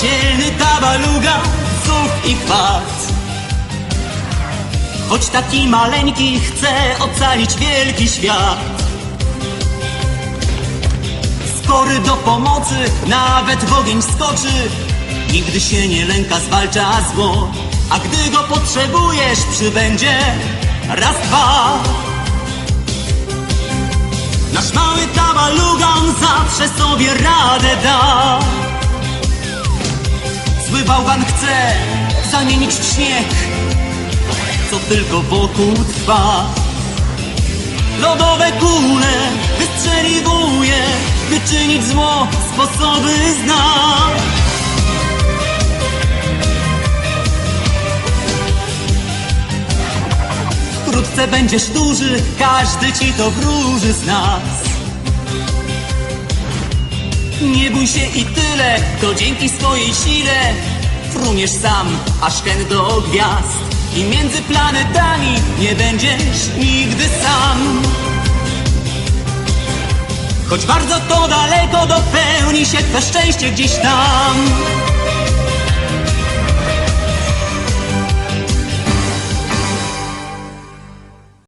dzielny tabaluga, zuch i chwat. Choć taki maleńki chce ocalić wielki świat. Skory do pomocy, nawet w ogień skoczy. Nigdy się nie lęka, zwalcza zło. A gdy go potrzebujesz, przybędzie raz, dwa. Nasz mały tabalugan zawsze sobie radę da. Bałwan chce zamienić w śnieg, co tylko wokół trwa. Lodowe kule wystrzeliwuje, by czynić zło sposoby zna. Wkrótce będziesz duży, każdy ci to wróży z nas. Nie bój się i tyle, to dzięki swojej sile fruniesz sam, aż ten do gwiazd. I między planetami nie będziesz nigdy sam. Choć bardzo to daleko dopełni się twe szczęście gdzieś tam.